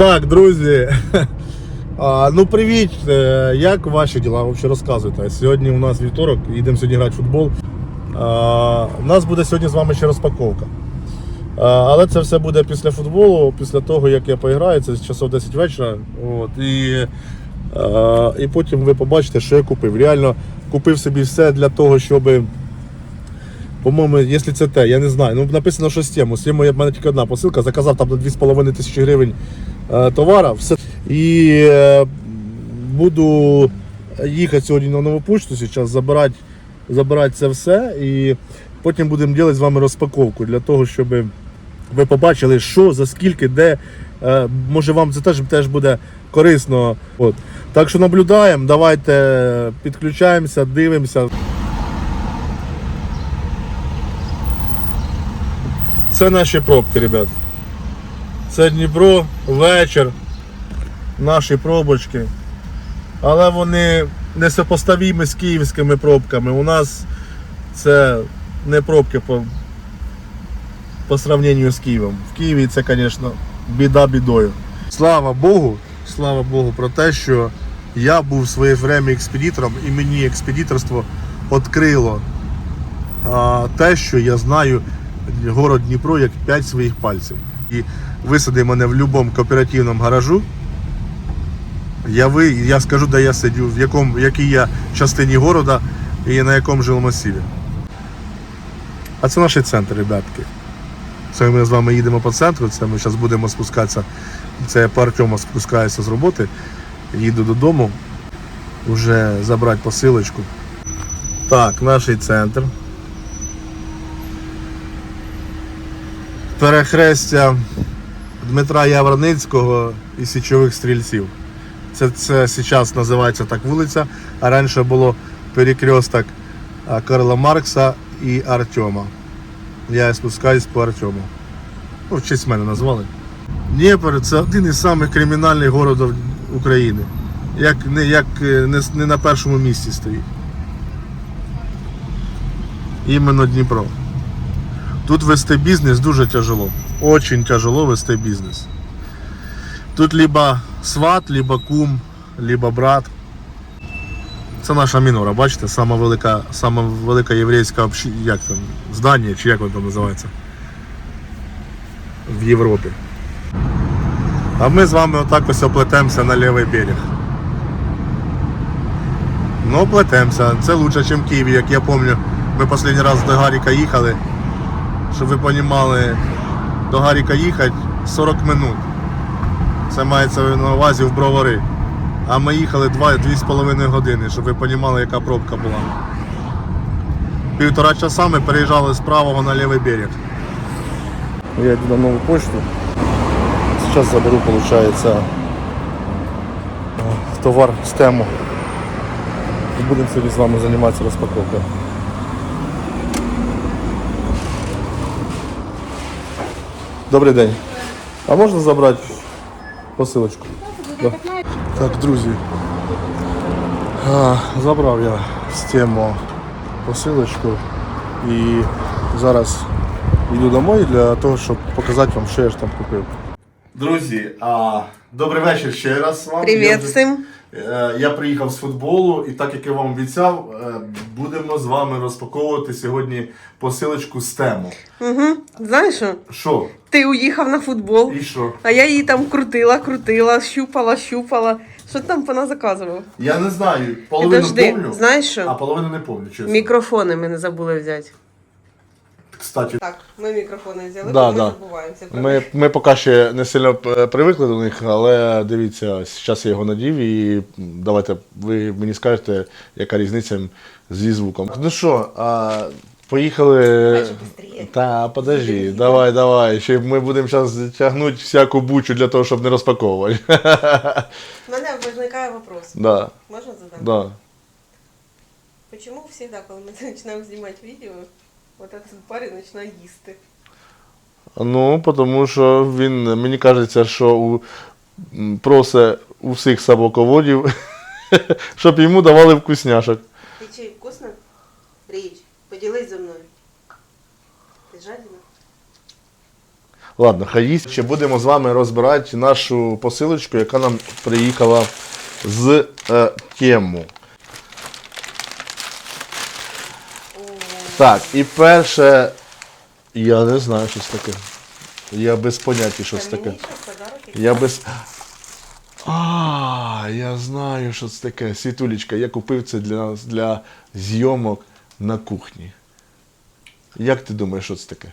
Так, друзі. Ну привіт. Е, Як ваші діла? Взагалі розказуйте. Сьогодні у нас вівторок, їдемо сьогодні грати в футбол. У нас буде сьогодні з вами ще розпаковка. Але це все буде після футболу, після того, як я поіграю, це з часов 10 вечора. От, і, і потім ви побачите, що я купив. Реально купив собі все для того, щоб. По-моєму, якщо це те, я не знаю. Ну, написано, що з тему. З в мене тільки одна посилка, заказав там на 2,5 тисячі гривень товара. Все. І е, буду їхати сьогодні на нову почту, зараз забирати, забирати це все. І потім будемо робити з вами розпаковку для того, щоб ви побачили, що, за скільки, де. Е, може вам це теж, теж буде корисно. От. Так що наблюдаємо, давайте підключаємося, дивимося. Це наші пробки, ребят. Це Дніпро, вечір, наші пробочки. Але вони не сопоставімі з київськими пробками. У нас це не пробки по, по сравненню з Києвом. В Києві це, звісно, біда бідою. Слава Богу, слава Богу, про те, що я був в своє время експедитором і мені експедиторство відкрило те, що я знаю город Дніпро як 5 своїх пальців. І висади мене в будь-якому кооперативному гаражу. Я, ви, я скажу, де я сидю, в, якому, в якій я частині города і на якому жилмасиві. А це наш центр, ребятки. Це ми з вами їдемо по центру, це ми зараз будемо спускатися. Це по Артему спускаюся з роботи, їду додому, вже забрати посилочку. Так, наш центр. перехрестя Дмитра Явроницького і січових стрільців. Це, це зараз називається так вулиця, а раніше було перекресток Карла Маркса і Артема. Я спускаюсь по Артему. Ну, в честь мене назвали. Дніпро це один із самих кримінальних городів України. Як, не, як е, не, не на першому місці стоїть. Іменно Дніпро. Тут вести бізнес дуже тяжело. Очень тяжело вести бізнес. Тут либо сват, либо кум, либо брат. Це наша мінора, бачите, сама велика, сама велика єврейська общі... як там, здання, чи як воно там називається. В Європі. А ми з вами отак ось оплетемося на лівий берег. Ну, плетемося. Це краще, ніж в Києві, як я пам'ятаю. Ми останній раз до Гаріка їхали щоб ви розуміли, до Гаріка їхати 40 минут. Це мається на увазі в бровари. А ми їхали 2-2,5 години, щоб ви розуміли, яка пробка була. Півтора часа ми переїжджали з правого на лівий берег. Я йду на нову почту. Зараз заберу, виходить, товар з тему. Будемо сьогодні з вами займатися розпаковкою. Добрий день. А можна забрати посилочку? Да. Так, друзі. А, забрав я з тему посилочку і зараз йду домой для того, щоб показати вам, що я ж там купив. Друзі, а, добрий вечір ще раз вам. Привіт Я вже- всім. Е, Я приїхав з футболу, і так як я вам обіцяв, е, будемо з вами розпаковувати сьогодні посилочку з тему. Угу. Знаєш що? Що? Ти уїхав на футбол, І що? а я її там крутила, крутила, щупала, щупала. Що ти там поназаказував? Я не знаю. Половину Підожди, помню, знаєш а половину не помню, чесно. Мікрофони ми не забули взяти. Кстати, Так, ми мікрофони взяли, Да, бо ми да. забуваємося. ми, ми поки ще не сильно привикли до них, але дивіться, зараз я його надів і давайте ви мені скажете, яка різниця зі звуком. Ну що, а, поїхали. Та, подожди, давай, давай. Ще ми будемо зараз тягнути всяку бучу для того, щоб не розпаковувати. У мене виникає вопрос. да, Можна задати? да. Чому завжди, коли ми починаємо знімати відео, от цей парень починає їсти? Ну, тому що він, мені кажеться, що у, м, просить усіх собаководів, щоб йому давали вкусняшок. Ти чи вкусно? Річ, поділись зі мною. Ти жадіна? Ладно, хай їсть. Ще будемо з вами розбирати нашу посилочку, яка нам приїхала з е, тему. Так, і перше. Я не знаю, що це таке. Я без поняття, що це таке. Я без. А, я знаю, що це таке. Світулечка, я купив це для нас для зйомок на кухні. Як ти думаєш, що це таке?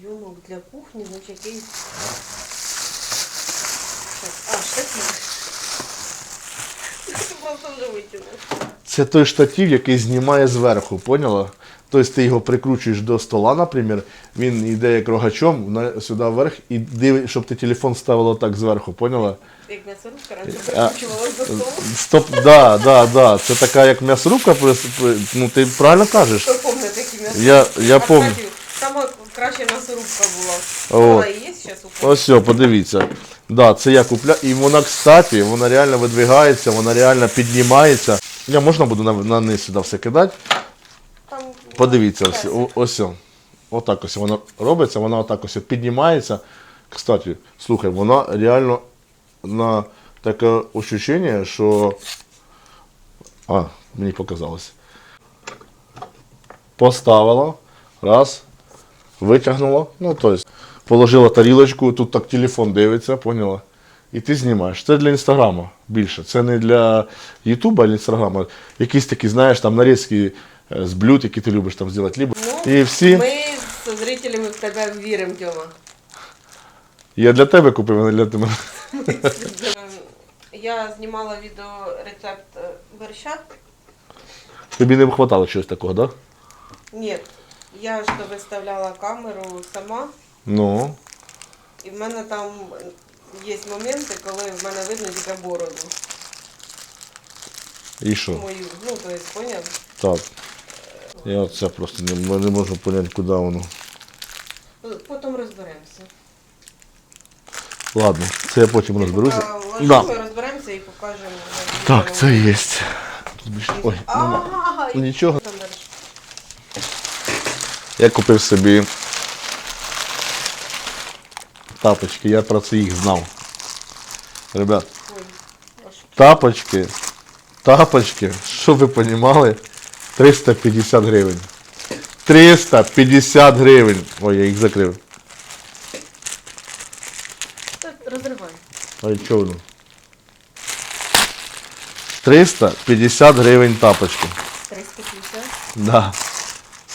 Зйомок для кухні, значить якийсь. А, штатив. Це той штатив, який знімає зверху, поняла? Тобто ти його прикручуєш до стола, наприклад, він йде як рогачом сюди вверх і диви, щоб ти телефон ставила так зверху, поняла? Як м'ясорубка раніше А, прикручувала до столу. Стоп, да, да, да. Це така як м'ясорубка, ну ти правильно кажеш. Я, я А, пам'ятаю. Сама м'ясорубка була. О. Вона і є зараз у? Ось все, подивіться. Да, це я купляю. І вона, кстати, вона реально видвигається, вона реально піднімається. Я можна буду на, на низ сюди все кидати. Там Подивіться, ось, о- ось. о. Отак ось воно робиться, вона отак ось піднімається. Кстати, слухай, вона реально на таке ощущення, що. А, мені показалось. Поставила, раз, витягнула, ну тобто, положила тарілочку, тут так телефон дивиться, поняла? І ти знімаєш. Це для інстаграма більше. Це не для Ютуба, а для інстаграма. Якісь такі, знаєш, там нарізки е, з блюд, які ти любиш там зробити. Либо. Ну, І всі. Ми з зрителями в тебе віримо, Дьома. Я для тебе купив, а не для тебе. Я знімала відео рецепт е, борща. Тобі не вистачало чогось такого, так? Да? Ні, я ж виставляла камеру сама, Ну. і в мене там є моменти, коли в мене видно тільки бороду І що? мою. Ну, то есть, поняв? Так. Я оце просто не, не можу зрозуміти, куди воно. Потім розберемося. Ладно, це я потім розберуся. Поки Да. розберемося і покажемо. Так, це є. Тут більше- Ой, нема. Ага, і Нічого. там. Я купив собі тапочки, я про це їх знав. Ребят, тапочки, тапочки, щоб ви розуміли, 350 гривень. 350 гривень. Ой, я їх закрив. Розривай. Ой, що воно? 350 гривень тапочки. 350. Да.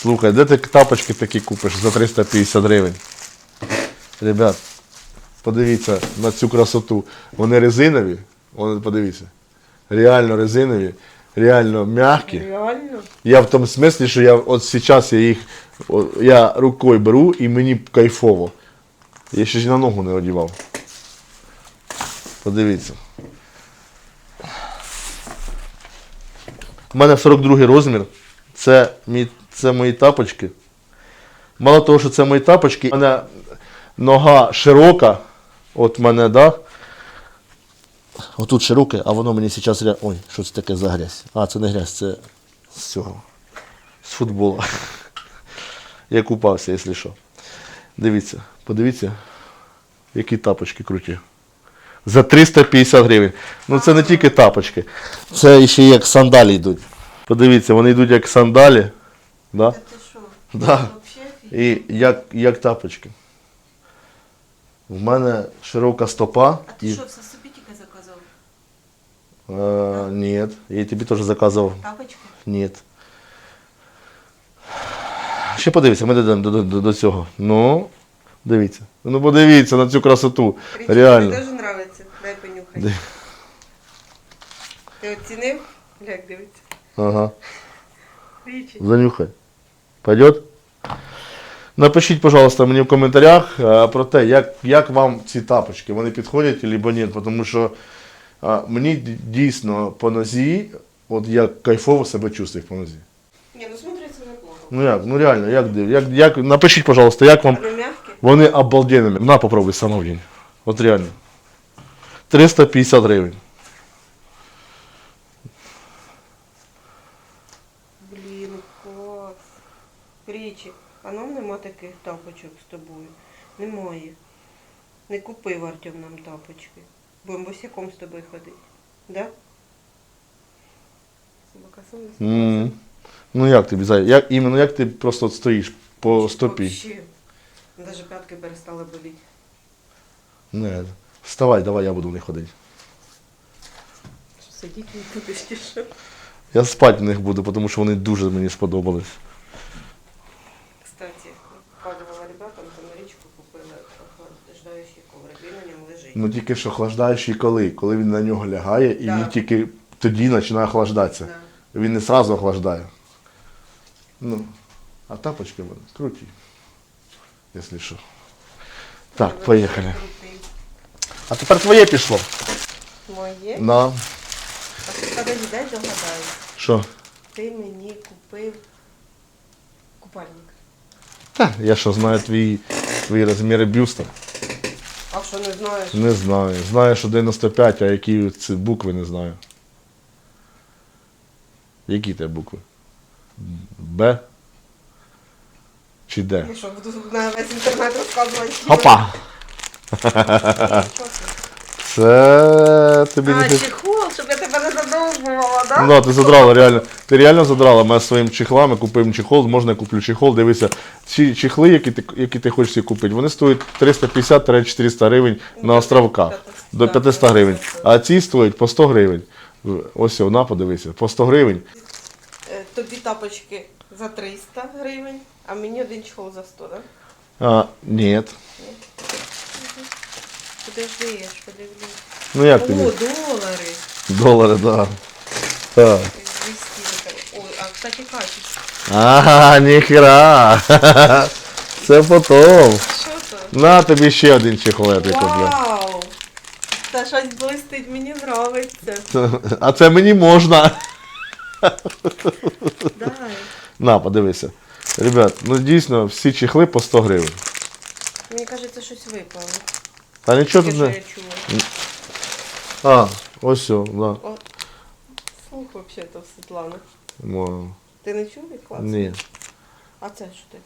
Слухай, де ти тапочки такі купиш за 350 гривень? Ребят, подивіться на цю красоту. Вони резинові. Вони, подивіться. Реально резинові, реально м'які. Реально? Я в тому смислі, що я от зараз я їх я рукою беру і мені кайфово. Я ще ж на ногу не одівав. Подивіться. У мене 42 розмір. Це, мій, це мої тапочки. Мало того, що це мої тапочки, у мене нога широка. От мене, да? Отут широке, а воно мені зараз. ря- Ой, що це таке за грязь? А, це не грязь, це з цього. З футбола. Я купався, якщо що. Дивіться, подивіться, які тапочки круті. За 350 гривень. Ну це не тільки тапочки. Це ще як сандалі йдуть. Подивіться, вони йдуть як сандалі. Да? Та ти що? Да. І як, як тапочки. В мене широка стопа. А ти і... що, все собі тільки заказав? Е, ні, я тобі теж заказував. Тапочки? Ні. Ще подивіться, ми дійдемо до, до, до, до цього. Ну, дивіться. Ну подивіться на цю красоту. Річі, Реально. Мені теж подобається. Дай понюхай. Де? Ти оцінив? Як дивиться? Ага. Річі. Занюхай. Пойдет? Напишіть, пожалуйста, мені в коментарях е, про те, як, як вам ці тапочки, вони підходять або ні. Тому що е, мені дійсно по нозі, от я кайфово себе чувствую по нозі. Ні, ну смотриться неплохо. Ну як, ну реально, як, як, як, напишіть, пожалуйста, як вам Вони м'які? Вони обалденными. На, попробуй самовдень. От реально. 350 гривень. Блін, клас. Річі, а нам нема таких тапочок з тобою. Немає. Не купив Артем нам тапочки. Будемо босяком з тобою ходити. Да? Собака сумна. М. Ну як тобі, Зай? Як, іменно як ти просто от стоїш по стопі? Вообще. Даже п'ятки перестали боліти. Не. Вставай, давай, я буду в них ходити. Що сидіть не будеш чи що? Я спати в них буду, тому що вони дуже мені сподобались. Кстати, вкладывала ребятам, то на річку купили охлаждаючий коврик. Він на ньому лежить. Ну тільки що охлаждаючий коли? Коли він на нього лягає і Да. він тільки тоді починає охлаждатися. Да. Він не одразу охлаждає. Ну, а тапочки вони круті. Якщо що. Так, поїхали. А тепер твоє пішло. Моє? Да. А ти подожди, дай догадаю. Що? Ти мені купив купальник. Та, я що знаю твої, твої розміри бюста. А що не знаєш? Не знаю. Знаю, що 95, а які ці букви не знаю. Які те букви? Б? Чи Д? Я що, буду на весь інтернет розказувати? Опа! Що це? Тобі А, не чехол, я тебе не задовбувала, да? Ну, да, ти задрала реально. Ти реально задрала мене своїм чехлами, купив чехол, можна я куплю чехол. Дивися, ці чехли, які ти, які ти хочеш собі купити, вони стоять 350-400 гривень на островках. До 500 гривень. А ці стоять по 100 гривень. Ось вона, подивися, по 100 гривень. Е, Тобі тапочки за 300 гривень, а мені один чехол за 100, да? А, ні. Подожди, я ж подивлюсь. Ну як О, тобі? долари. Долари, да. Так. Ой, а, кстати, качество. Ага, ніхера. Це потом. Що це? На тобі ще один я куплю. Вау! Та щось блистить, мені нравиться. А це мені можна. Дай. На, подивися. Ребят, ну дійсно всі чехли по 100 гривень. Мені кажеться, щось випало. Та нічого Таке, тут що не. я чула. А, ось все, да. Слух взагалі-то в Світлана. Мо- Ти не чув від класу? Ні, А це що таке?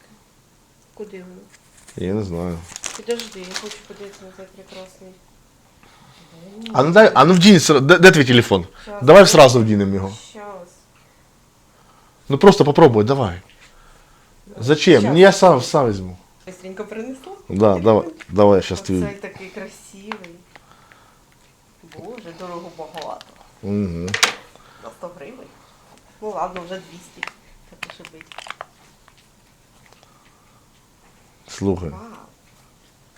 Куди воно? я не знаю. Підожди, я хочу подивитися на цей прекрасний. А ну дай, а ну вдінь, сра- де, де твій телефон? Щас. Давай сразу вдінемо його. Щас. Ну просто попробуй, давай. Зачем? Щас. Ні, я сам, сам візьму. Быстренько принесла? Да, давай, давай, я щас Оцей тобі. такий красивий. Боже, дорого багато. Угу. На 100 гривень. Ну ладно, вже 200. Так і бить. Слухай, Вау.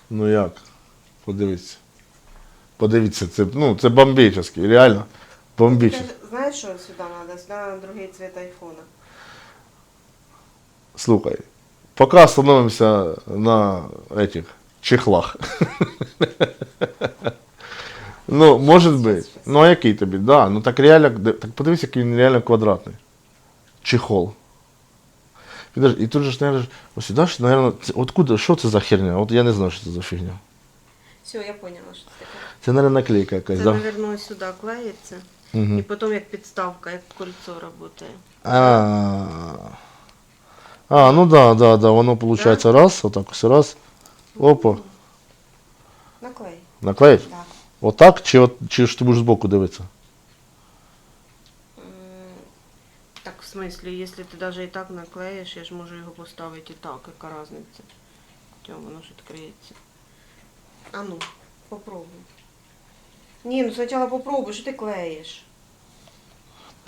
ну як? Подивіться. Подивіться, це, ну, це бомбічний, реально. Бомбічний. Знаєш, що сюди треба? Сюди на другий цвіт айфона. Слухай, пока остановимся на этих чехлах. Ну, может быть. Ну, а який тобі? Да, ну так реально, де- так подивись, який він реально квадратний. Чехол. Підожди, і тут же ж, наверное, ось сюди ж, наверное, це, откуда, що це за херня? От я не знаю, що це за фігня. Все, я поняла, що це таке. Це, наверное, наклейка якась, Це, да? мабуть, ось сюди клеїться. І Угу. потім як підставка, як кольцо працює. А, а, ну да, да, да, воно виходить раз, отак ось раз. Опа, Наклей. наклеїть. Так. Отак, чи, от, чи ж ти будеш збоку дивитися? Так, в смислі, якщо ти навіть і так наклеїш, я ж можу його поставити і так, яка різниця. Хоча воно ж відкриється. А ну, попробуй. Ні, ну спочатку попробуй, що ти клеїш?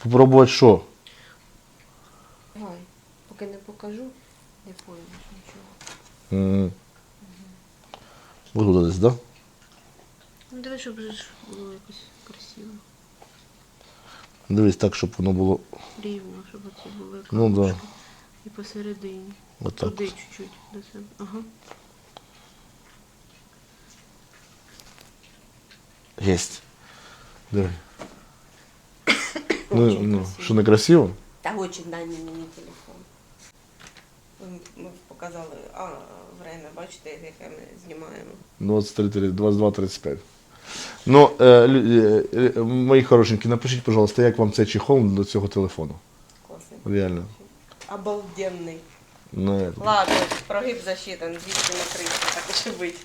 Попробувати що? Давай, поки не покажу, не поймеш нічого. М. Буду десь, да? Ну давай, щоб же ж було якось красиво. Дивись так, щоб воно було Рівно, щоб оце було як Ну, да. І посередині. отак. Туди чуть-чуть до себе. Ага. Єсть. Диви. Ну, Очень ну, красиво. що не красиво? Та очень дай мені телефон. Ми- Ми показали, а, время, бачите, яке ми знімаємо. 23, 22, 35. Ну, е, лю- е, е, мої хорошенькі, напишіть, пожалуйста, як вам цей чехол до цього телефону? Класний. Реально. Обалденний. на это. Ладно, прогиб засчитан, 200 на 300, так і ще бить.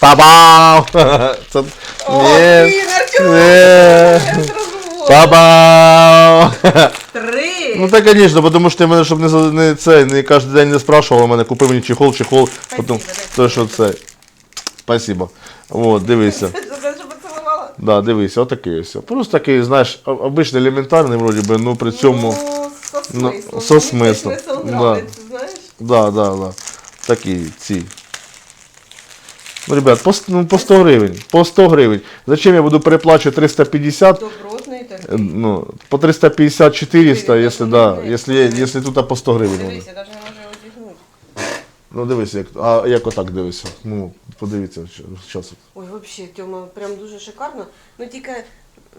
Па-бам! Це... О, Ні. Ні. Я зрозуміла. Па-бам! Три! Ну так, звісно, тому що ти мене, щоб не, за- не це, не кожен день не спрашував, мене купив мені чехол, чехол, потім дай. то, що це. Спасибо. От, дивися. Да, дивися, отакий ось. Просто такий, знаєш, обичний елементарний, вроді би, ну при цьому. Ну, Ну, со смислом. цей смислом, смисл да. Да, да, да. Такі ці. Ну, ребят, по, ну, по 100 гривень. По 100 гривень. Зачем я буду переплачувати 350? Добротний такий. Е, Ну, по 350 400, Блін, если, да, если, если тут по 100 гривень. Дивись, я навіть не можу його зігнути. Ну дивись, як, а як отак дивися. Ну, подивіться, зараз. Ой, взагалі, Тьома, прям дуже шикарно. Ну тільки,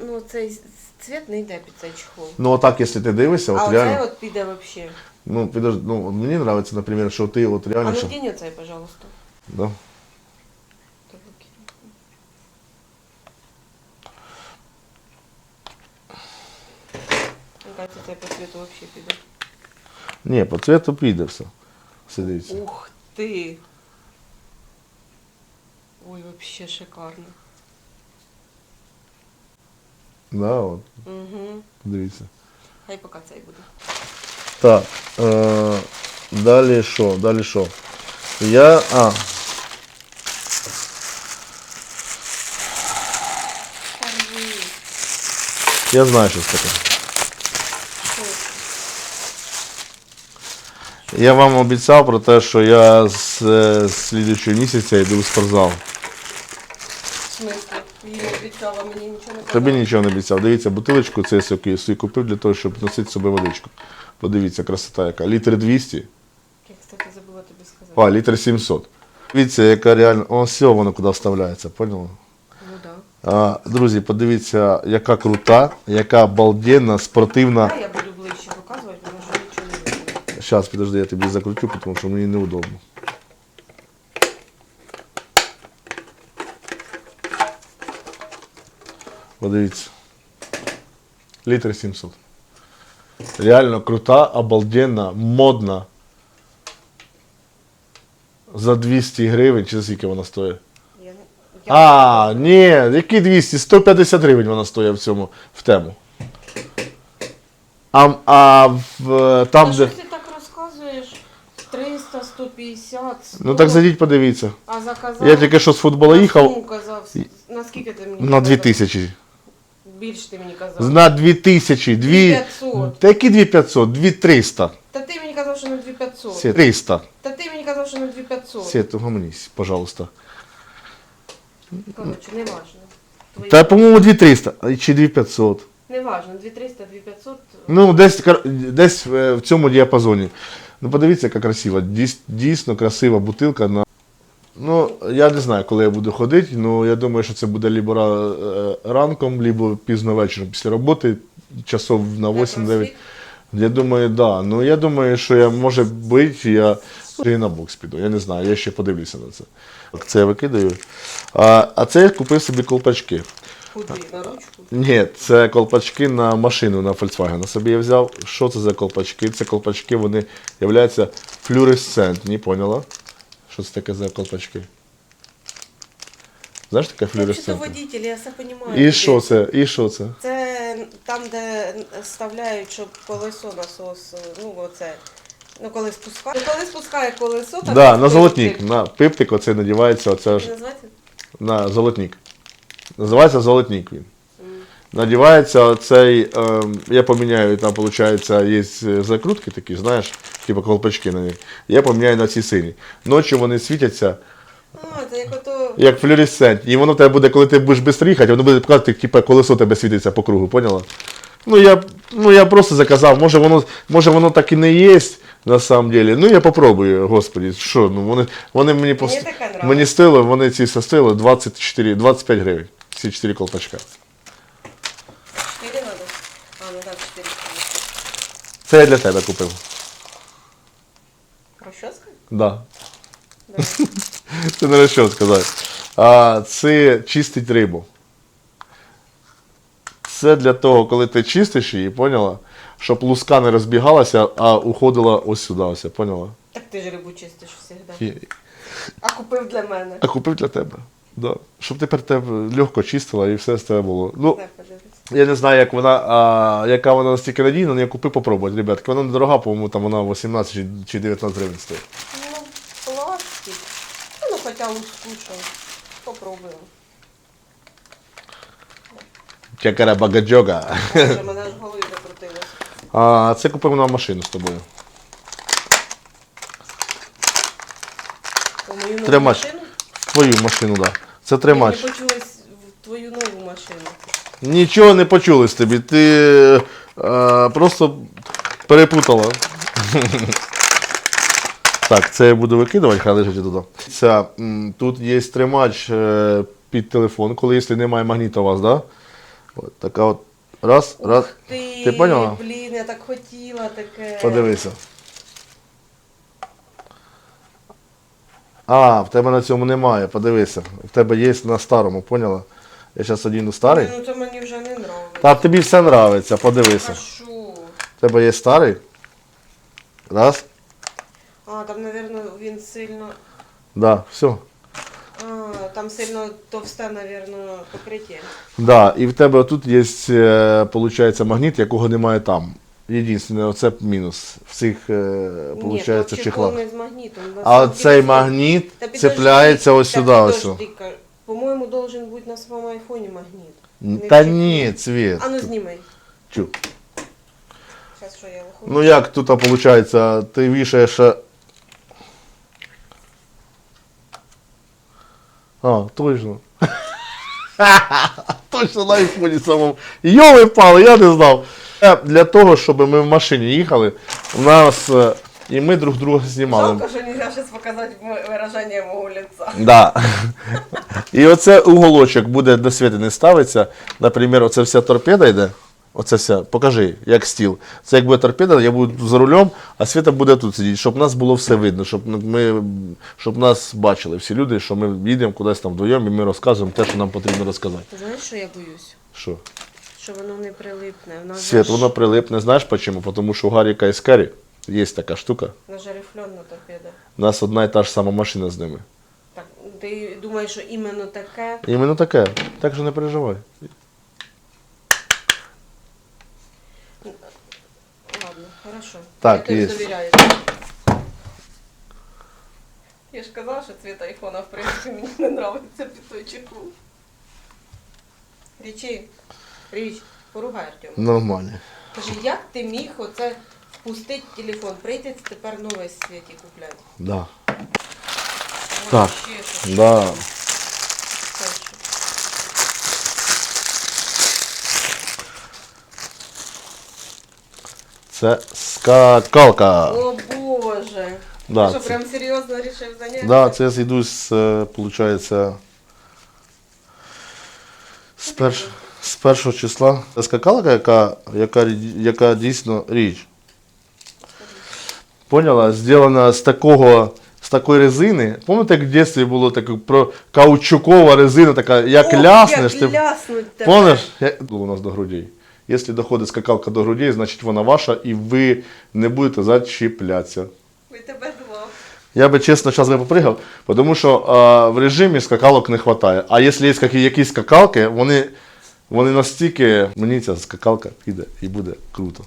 ну цей цвіт не йде під цей чехол. Ну отак, якщо ти дивишся, а от оцей реально. от піде взагалі. Ну, підожди, ну, мені подобається, наприклад, що ти от А реально. ну що, кинь оцей, пожалуйста. да? Мені цей по цвету вообще піде. Ні, по цвету піде все. Все дивіться. Ух ти! Ой, вообще шикарно. Да, от, Угу. дивіться. Хай поки цей буде. Так. Е, далі що? Далі що? Я. А, Порви. я знаю, що це таке. Я вам обіцяв про те, що я з, е, слідуючого місяця йду в спортзал. В смислі? Їй обіцяла, мені нічого не казала. Тобі нічого не обіцяв. Дивіться, бутилочку це я собі собі купив для того, щоб носити з собою водичку. Подивіться, красота яка. Літр 200, Я, кстати, забула тобі сказати. а літр 700. Дивіться, яка реально. О, все воно куди вставляється, поняли? Ну да. А, друзі, подивіться, яка крута, яка обалденна, спортивна. А я буду ближче показувати, тому що нічого не видно. Зараз, подожди, я тобі закручу, тому що мені неудобно. Подивіться. Літр 700. Реально крута, обалденна, модна. За 200 гривень, чи за скільки вона стоїть? Я. А, ні, які 200? 150 гривень вона стоїть в цьому, в тему. А, а в, там, Та де. що ти так розказуєш? 300, 150, 100. Ну так зайдіть, подивіться. А заказав? Я тільки що з футболу їхав суму казав. Наскільки ти мені на казав? 2000. Більше ти мені казав. На 2000. 2... 2500. Та які 2500? 2300. Та ти мені казав, що на 2500. Сет. 300. Та ти мені казав, що на 2500. Сет, угомонись, пожалуйста. Коротше, не важно. Твої... Та, по-моєму, 2300 чи 2500. Не важно, 2300, 2500. Ну, десь, десь е, в цьому діапазоні. Ну, подивіться, яка красива. Дійсно красива бутилка. На... Ну, я не знаю, коли я буду ходити, ну я думаю, що це буде либо е, ранком, либо пізно вечором після роботи, часов на 8-9. Я думаю, да. Ну я думаю, що я може бути, я і на бокс піду. Я не знаю, я ще подивлюся на це. Це я викидаю. А, а це я купив собі колпачки. Куди? На ручку? Ні, це колпачки на машину на Volkswagen. Собі я взяв. Що це за колпачки? Це колпачки, вони являються флюоресцентні, поняла? Що це таке за колпачки? Знаєш таке взагалі флюоресцентне? водитель, я все розумію. І що це? І що це? Це там, де вставляють, щоб колесо насос, ну оце. Ну коли спускає. Ну, коли спускає колесо, так. Да, на золотник. На пиптик оце надівається оце ж називається? на золотник. Називається золотник він. Надівається оцей, ем, я поміняю, там, виходить, є закрутки такі, знаєш, типу колпачки на них. Я поміняю на ці сині. Ночі вони світяться, А, це як ото. як флюоресцентні. І воно в тебе буде, коли ти будеш швидко їхати, воно буде показувати, типу, колесо тебе світиться по кругу, поняла? Ну я, ну, я просто заказав, може воно, може воно так і не є, на самом деле. Ну я попробую, господи, що, ну вони, вони мені, пост... нравиться. мені стоїли, вони ці все стоїли 24, 25 гривень. Ці 4 колпачка. 4 надо? А, ну так, 4. Це я для тебе купив. Розчоска? Да. Да. Це не що сказати. А це чистить рибу. Це для того, коли ти чистиш її, поняла? щоб луска не розбігалася, а уходила ось сюди, ось, поняла? Так ти ж рибу чистиш завжди. І- А купив для мене. А купив для тебе. Да. Щоб тепер тебе легко чистила і все з тебе було. Ну, я не знаю, як вона, а, яка вона настільки надійна, але я купив попробувати, ребятки. Вона недорога, по-моєму, там вона 18 чи- чи 19 гривень стоїть. Ну, пластик. Ну, хоча луску що. Попробуємо. Чакара багаджога. Боже, мене ж голові закрутилось. А це купив на машину з тобою. О, мою нову Тримач. машину? Твою машину, так. Да. Це Мені тримач. почулось в твою нову машину. Нічого не почулось тобі. Ти е, просто перепутала. Так, це я буду викидувати, хай лежить туди. Це, м, тут є тримач е, під телефон, коли якщо немає магніта у вас, да? От така от. Раз, раз. Ти, Ти поняла? Блін, я так хотіла таке. Подивися. А, в тебе на цьому немає, подивися. В тебе є на старому, поняла? Я зараз одіну старий. Ну це мені вже не нравиться. Та тобі все нравиться, подивися. А що? В тебе є старий? Раз. А, там, мабуть, він сильно. Да, все. А, там сильно товсте, мабуть, покриття. Да, і в тебе тут є, е, получається, магніт, якого немає там. Єдине, оце мінус в цих, получається, то чехлах. не з магнітом. А цей магніт цепляється ось сюди. Ось. По-моєму, должен бути на своєму айфоні магніт. Не Та ні, цвіт. А ну знімай. Чу. Зараз що я виходжу. Ну як тут виходить, ти вішаєш. А, точно. точно на айфоні самому. Йоли пали, я не знав. Для того, щоб ми в машині їхали, у нас. е, І ми друг друга знімали. Жалко, що нельзя зараз показати мо- вираження мого лица. Да. І оце уголочок буде до світи не ставиться. Наприклад, оце вся торпеда йде. Оце вся, покажи, як стіл. Це як буде торпеда, я буду за рулем, а Світа буде тут сидіти, щоб нас було все видно, щоб ми щоб нас бачили всі люди, що ми їдемо кудись там вдвоєм і ми розказуємо те, що нам потрібно розказати. Ти знаєш, що я боюсь? Що? Що воно не прилипне. Нас Світ, воно прилипне, знаєш чому? Тому що у Гаріка і Скарі є така штука. в нас торпеда. У нас одна і та ж сама машина з ними. Так, ти думаєш, що іменно таке? Іменно таке. Так що не переживай. Ладно, хорошо. Так, я тобі є. довіряю. Я ж казала, що цвіт айфона, в принципі, мені не подобається під той чехол. Річі, Річ, поругай Артем. Нормально. Кажи, як ти міг оце впустити телефон? Прийти тепер новий світі купляти. Да. Ой, Так, ще щось. Да. Це скакалка. О Боже! Да, ти що, це- прям серйозно рішив заняття? Да, це я зійду з, е, получається, з, перш, з першого числа. Скакалка, яка, яка, яка дійсно річ. Поняла? Зроблена з такого. З такої резини. Пам'ятаєте, як в дитинстві було таке про каучукова резина, така, як Ох, ляснеш. Як ти... Помниш? Як було у нас до грудей. Якщо доходить скакалка до грудей, значить вона ваша, і ви не будете зачіплятися. Ви тебе два. Я би чесно зараз би попригав, тому що а, в режимі скакалок не вистачає. А якщо є якісь скакалки, вони, вони настільки. Мені ця скакалка піде і буде круто.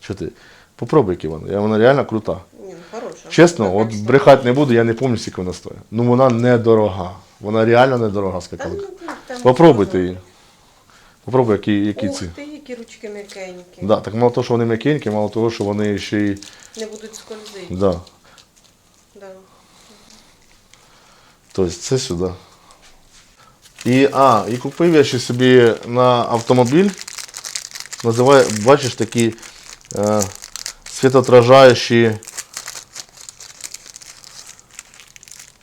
Що ти? Попробуй, які вона. Вона реально крута. Ні, ну хороша. Чесно, от брехати не буду, я не пам'ятаю, скільки вона стоїть. Ну вона недорога. Вона реально недорога скакалка. ну, там Попробуйте її. Попробуй, які, які Ух ці. ти, які ручки м'якенькі. Да, так мало того, що вони м'якенькі, мало того, що вони ще й. Не будуть скользити. Да. Да. Тобто це сюди. І, а, і купив я ще собі на автомобіль. Називає, бачиш, такі е, світоотражаючі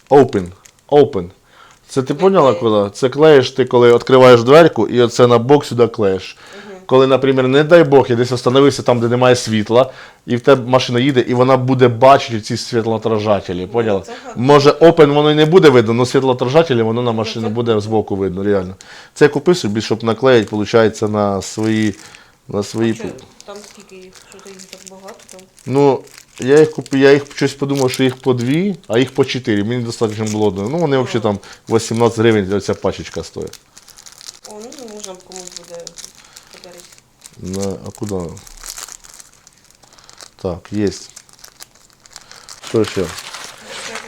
Open. Open. Це ти поняла куди? Це клеїш ти, коли відкриваєш дверку, і оце на бок сюди клеїш. Коли, наприклад, не дай Бог, я десь остановився там, де немає світла, і в тебе машина їде, і вона буде бачити ці світлоотражателі. Поняла? Може, Open воно і не буде видно, але світлоотражателі воно на машину буде збоку видно, реально. Це я купив собі, щоб наклеїти, виходить, на свої. На свої... Чого? Там скільки їх, що то їх так багато там. Ну, я їх купив, я їх щось подумав, що їх по дві, а їх по чотири. Мені достатньо було одної. Ну, вони взагалі там 18 гривень ця пачечка стоїть. О, ну можна комусь буде подарити. На, а куда? Так, есть. Що ще?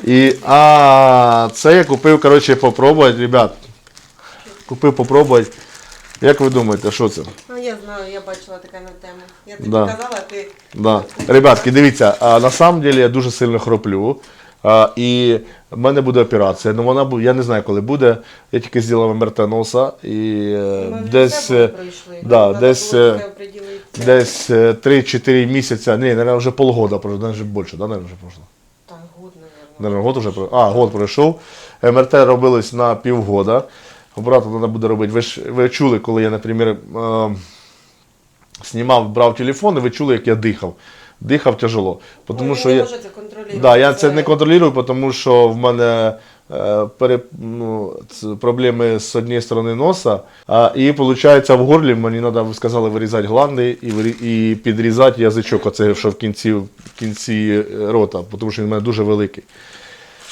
І, а, це я купив, коротше, попробувати, ребят. Купив попробувати. Як ви думаєте, що це? Ну я знаю, я бачила таке на тему. Я тобі Да. казала, ти Да. Ребятки, дивіться, а, на самом деле я дуже сильно хроплю. А, і в мене буде операція. Ну вона буде, я не знаю, коли буде. Я тільки зробив МРТ носа і е, ми десь. е, пройшли. да, десь, е. Десь е, 3-4 місяця, ні, наверное, вже полгода пройшло, навіть більше, да, наверное, вже пройшло. Та год, наверное. Год вже пройшов. А, год пройшов. МРТ робилось на півгода. Обратно треба буде робити. Ви ж ви чули, коли я, наприклад, е, знімав, брав телефон, і ви чули, як я дихав. Дихав тяжело. Тому Ой, що я, може це контролювати. да, я це не контролюю, тому що в мене е, пере, ну, проблеми з однієї сторони носа. А, і виходить, в горлі мені треба, ви сказали, вирізати гланди і, і підрізати язичок, оце, що в кінці, в кінці е, рота, тому що він в мене дуже великий.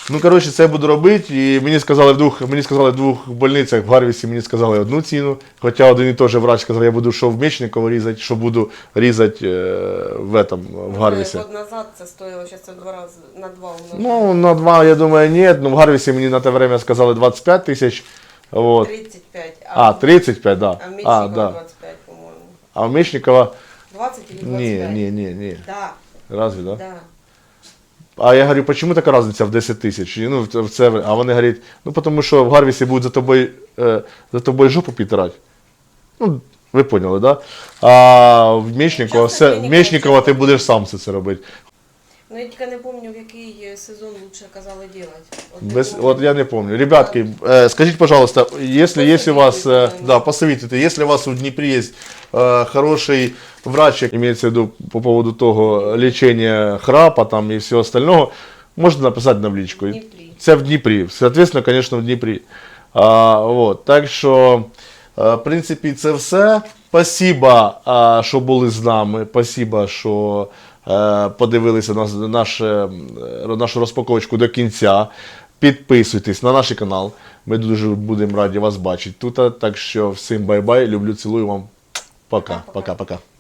Ну, коротше, це я буду робити. І мені сказали в двох, мені сказали в двох больницях в Гарвісі, мені сказали одну ціну. Хоча один і той же врач сказав, я буду що в Мечниково різати, що буду різати е, в, этом, в Гарвісі. Год назад це стоїло, зараз це два рази, на два умножити. Ну, на два, я думаю, нет. Ну, в Гарвісі мені на те время сказали 25 тисяч. Вот. 35, А, 35, да. А в А, да. 25, по-моему. А в Мечникова 20 или 25? ні, ні, ні, ні. Да, Разве, да? да. А я говорю, почему така різниця в 10 тисяч? Ну, в це, а вони говорять, ну тому що в Гарвісі будуть за тобою, е, за тобою жопу підтирати. Ну, ви поняли, да? А в Мечникова, все, в Мечникова ти будеш сам все це робити. Ну я тільки не пам'ятаю, в який е, сезон лучше казали делать. От, не Без, помню. вот я не помню. Ребятки, э, скажите, пожалуйста, если есть у вас, э, да, посоветуйте, если у вас в Днепре есть э, хороший врач, имеется в виду по поводу того лечения храпа там и всего остального, можно написать на в личку. В Дніпрі. Це в Дніпрі. Соответственно, конечно, в Дніпрі. А, вот. Так що, е, в принципі, це все. Спасибо, а, що були з нами. Спасибо, що е, подивилися на наше, е, нашу розпаковочку до кінця. Підписуйтесь на наш канал. Ми дуже будемо раді вас бачити тут. Так що всім бай-бай. Люблю, цілую вам. Пока-пока. пока, пока.